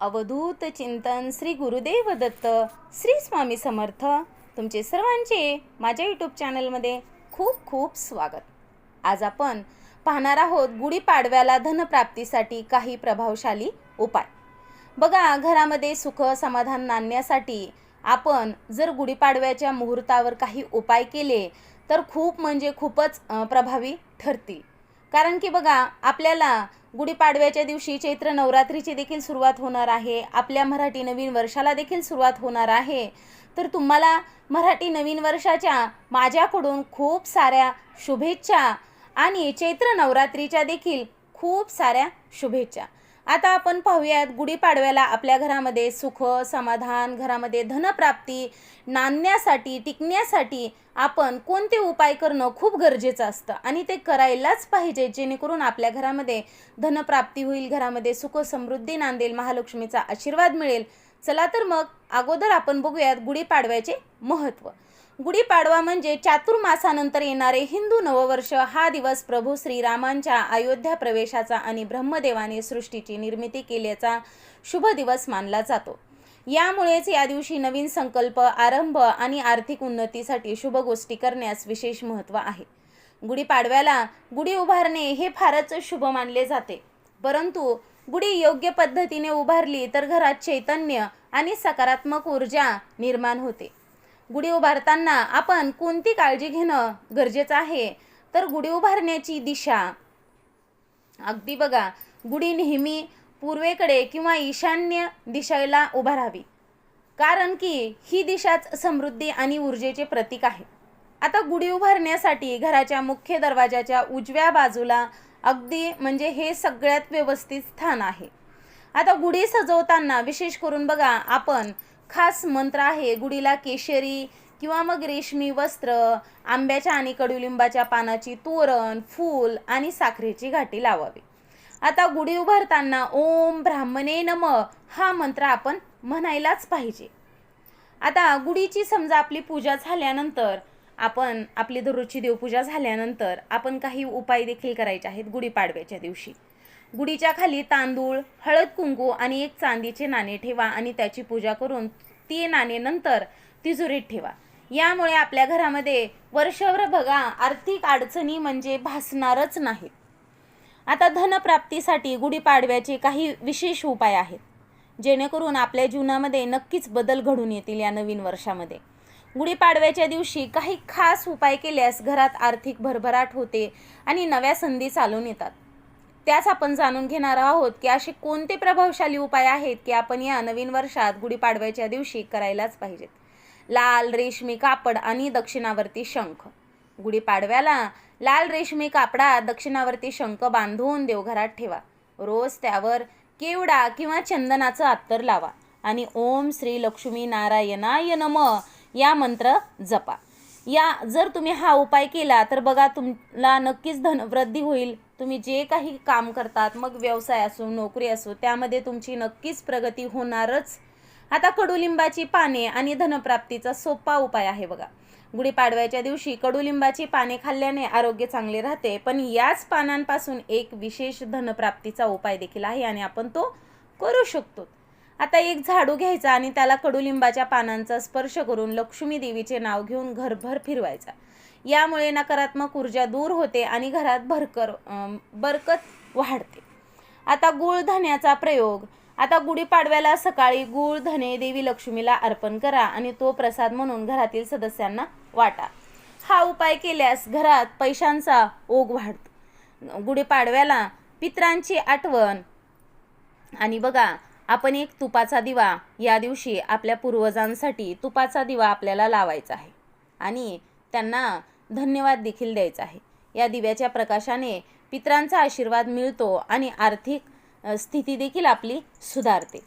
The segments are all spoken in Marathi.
अवधूत चिंतन श्री गुरुदेव दत्त श्री स्वामी समर्थ. तुमचे सर्वांचे माझ्या यूट्यूब चॅनलमध्ये खूप खूप स्वागत. आज आपण पाहणार आहोत गुढीपाडव्याला धनप्राप्तीसाठी काही प्रभावशाली उपाय. बघा घरामध्ये सुख समाधान नांदण्यासाठी आपण जर गुढीपाडव्याच्या मुहूर्तावर काही उपाय केले तर खूप म्हणजे खूपच प्रभावी ठरतील. कारण की बघा आपल्याला गुढीपाडव्याच्या दिवशी चैत्र नवरात्रीची देखील सुरुवात होणार आहे. आपल्या मराठी नवीन वर्षाला देखील सुरुवात होणार आहे. तर तुम्हाला मराठी नवीन वर्षाच्या माझ्याकडून खूप साऱ्या शुभेच्छा आणि चैत्र नवरात्रीच्या देखील खूप साऱ्या शुभेच्छा. आता आपण पाहूयात गुढीपाडव्याला आपल्या घरामध्ये सुख समाधान घरामध्ये धनप्राप्ती नांदण्यासाठी टिकण्यासाठी आपण कोणते उपाय करणं खूप गरजेचं असतं आणि ते करायलाच पाहिजे जेणेकरून आपल्या घरामध्ये धनप्राप्ती होईल घरामध्ये सुख समृद्धी नांदेल महालक्ष्मीचा आशीर्वाद मिळेल. चला तर मग अगोदर आपण बघूयात गुढीपाडव्याचे महत्त्व. गुढीपाडवा म्हणजे चातुर्मासानंतर येणारे हिंदू नववर्ष हा दिवस प्रभू श्रीरामांच्या अयोध्या प्रवेशाचा आणि ब्रह्मदेवाने सृष्टीची निर्मिती केल्याचा शुभ दिवस मानला जातो. यामुळेच या दिवशी नवीन संकल्प आरंभ आणि आर्थिक उन्नतीसाठी शुभ गोष्टी करण्यास विशेष महत्त्व आहे. गुढीपाडव्याला गुढी उभारणे हे फारच शुभ मानले जाते. परंतु गुढी योग्य पद्धतीने उभारली तर घरात चैतन्य आणि सकारात्मक ऊर्जा निर्माण होते. गुढी उभारताना आपण कोणती काळजी घेणं गरजेचं आहे? तर गुढी उभारण्याची दिशा. अगदी बघा गुढी नेहमी पूर्वेकडे किंवा ईशान्य दिशेला उभारावी. कारण की ही दिशाच समृद्धी आणि ऊर्जेचे प्रतीक आहे. आता गुढी उभारण्यासाठी घराच्या मुख्य दरवाजाच्या उजव्या बाजूला अगदी म्हणजे हे सगळ्यात व्यवस्थित स्थान आहे. आता गुढी सजवताना विशेष करून बघा आपण खास मंत्र आहे गुढीला केशरी किंवा मग रेशमी वस्त्र आंब्याच्या आणि कडुलिंबाच्या पानाची तोरण फूल आणि साखरेची घाटी लावावी. आता गुढी उभारताना ओम ब्राह्मणे नम हा मंत्र आपण म्हणायलाच पाहिजे. आता गुढीची समजा आपली पूजा झाल्यानंतर आपण आपली दररोजची देवपूजा झाल्यानंतर आपण काही उपाय देखील करायचे आहेत गुढीपाडव्याच्या दिवशी. गुढीच्या खाली तांदूळ हळद कुंकू आणि एक चांदीचे नाणे ठेवा आणि त्याची पूजा करून ती नाणे नंतर तिजोरीत ठेवा. यामुळे आपल्या घरामध्ये वर्षभर बघा आर्थिक अडचणी म्हणजे भासणारच नाहीत. आता धनप्राप्तीसाठी गुढीपाडव्याचे काही विशेष उपाय आहेत जेणेकरून आपल्या जीवनामध्ये नक्कीच बदल घडून येतील या नवीन वर्षामध्ये. गुढीपाडव्याच्या दिवशी काही खास उपाय केल्यास घरात आर्थिक भरभराट होते आणि नव्या संधी चालून येतात. त्याच आपण जाणून घेणार आहोत की असे कोणते प्रभावशाली उपाय आहेत की आपण या नवीन वर्षात गुढीपाडव्याच्या दिवशी करायलाच पाहिजेत? लाल रेशमी कापड आणि दक्षिणावर्ती शंख. गुढीपाडव्याला लाल रेशमी कापडात दक्षिणावर्ती शंख बांधून देवघरात ठेवा. रोज त्यावर केवडा किंवा चंदनाचं अत्तर लावा आणि ओम श्री लक्ष्मी नारायणाय नम या मंत्र जपा. या जर तुम्ही हा उपाय केला तर बघा तुम्हाला नक्कीच धनवृद्धी होईल. तुम्ही जे काही काम करतात मग व्यवसाय असो नोकरी असो त्यामध्ये तुमची नक्कीच प्रगती होणारच. आता कडुलिंबाची पाने आणि धनप्राप्तीचा सोपा उपाय आहे बघा. गुढीपाडव्याच्या दिवशी कडुलिंबाची पाने खाल्ल्याने आरोग्य चांगले राहते पण याच पानांपासून एक विशेष धनप्राप्तीचा उपाय देखील आहे आणि आपण तो करू शकतो. आता एक झाडू घ्यायचा आणि त्याला कडुलिंबाच्या पानांचा स्पर्श करून लक्ष्मी देवीचे नाव घेऊन घरभर फिरवायचा. यामुळे नकारात्मक ऊर्जा दूर होते आणि घरात भरकर बरकत वाढते. आता गुळधण्याचा प्रयोग. आता गुढीपाडव्याला सकाळी गुळ धने देवी लक्ष्मीला अर्पण करा आणि तो प्रसाद म्हणून घरातील सदस्यांना वाटा. हा उपाय केल्यास घरात पैशांचा ओघ वाढतो. गुढीपाडव्याला पित्रांची आठवण. आणि बघा आपण एक तुपाचा दिवा या दिवशी आपल्या पूर्वजांसाठी तुपाचा दिवा आपल्याला लावायचा आहे. आणि त्यांना धन्यवाद देखील द्यायचा आहे. या दिव्याच्या प्रकाशाने पित्रांचा आशीर्वाद मिळतो आणि आर्थिक स्थिती देखील आपली सुधारते.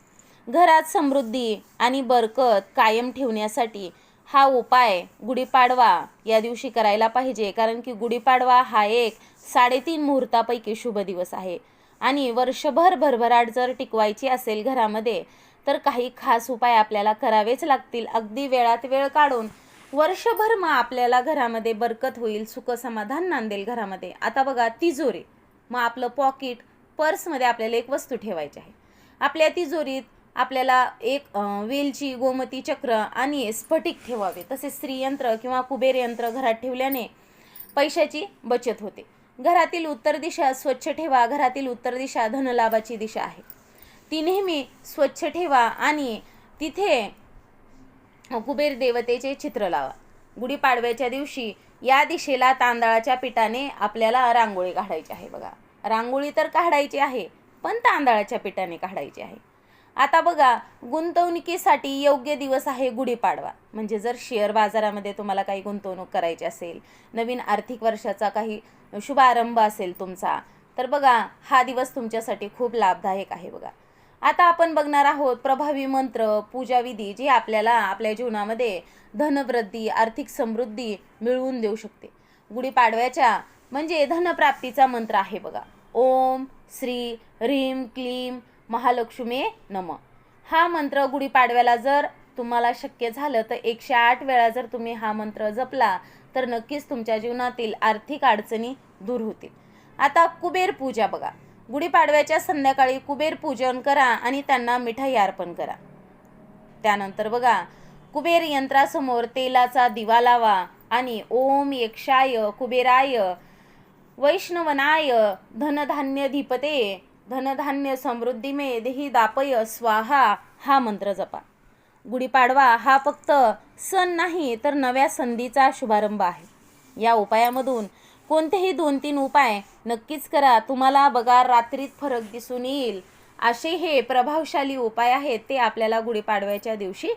घरात समृद्धी आणि बरकत कायम ठेवण्यासाठी हा उपाय गुढीपाडवा या दिवशी करायला पाहिजे. कारण की गुढीपाडवा हा एक साडेतीन मुहूर्तापैकी शुभ दिवस आहे. आणि वर्षभर भरभराट जर टिकवायची असेल घरामध्ये तर काही खास उपाय आपल्याला करावेच लागतील. अगदी वेळात वेळ काढून वर्षभर मग आपल्याला घरामध्ये बरकत होईल सुख समाधान नांदेल घरामध्ये. आता बघा तिजोरी. मग आपलं पॉकेट पर्समध्ये आपल्याला एक वस्तू ठेवायची आहे. आपल्या तिजोरीत आपल्याला एक वेलची गोमती चक्र आणि स्फटिक ठेवावे. तसेच स्त्रीयंत्र किंवा कुबेर यंत्र घरात ठेवल्याने पैशाची बचत होते. घरातील उत्तर दिशा स्वच्छ ठेवा घरातील उत्तर दिशा धनलाभाची दिशा आहे. ती नेहमी स्वच्छ ठेवा आणि तिथे कुबेर देवतेचे चित्र लावा. गुढीपाडव्याच्या दिवशी या दिशेला तांदळाच्या पिठाने आपल्याला रांगोळी काढायची आहे बघा. रांगोळी तर काढायची आहे पण तांदळाच्या पिठाने काढायची आहे. आता बघा गुंतवणुकीसाठी योग्य दिवस आहे गुढीपाडवा. म्हणजे जर शेअर बाजारामध्ये तुम्हाला काही गुंतवणूक करायची असेल नवीन आर्थिक वर्षाचा काही शुभारंभ असेल तुमचा तर बघा हा दिवस तुमच्यासाठी खूप लाभदायक आहे बघा. आता आपण बघणार आहोत प्रभावी मंत्र पूजाविधी जी आपल्याला आपल्या जीवनामध्ये धनवृद्धी आर्थिक समृद्धी मिळवून देऊ शकते. गुढीपाडव्याच्या म्हणजे धनप्राप्तीचा मंत्र आहे बघा. ओम श्री ह्रीम क्लीम महालक्ष्मी नम. हा मंत्र गुढीपाडव्याला जर तुम्हाला शक्य झालं तर एकशे आठ वेळा जर तुम्ही हा मंत्र जपला तर नक्कीच तुमच्या जीवनातील आर्थिक अडचणी दूर होतील. आता कुबेर पूजा बघा. गुढीपाडव्याच्या संध्याकाळी कुबेर पूजन करा आणि त्यांना मिठाई अर्पण करा. त्यानंतर बघा कुबेर यंत्रासमोर तेलाचा दिवा लावा आणि ओम यक्षाय कुबेराय वैष्णवनाय धनधान्य धीपते धनधान्य समृद्धी मे देही दापय स्वाहा हा मंत्र जपा. गुढीपाडवा हा फक्त सण नाही तर नव्या संधीचा शुभारंभ आहे. या उपायामधून कोणतेही दोन तीन उपाय नक्कीच करा. तुम्हाला बघा रात्रीत फरक दिसून येईल. असे हे प्रभावशाली उपाय आहेत ते आपल्याला गुढीपाडव्याच्या दिवशी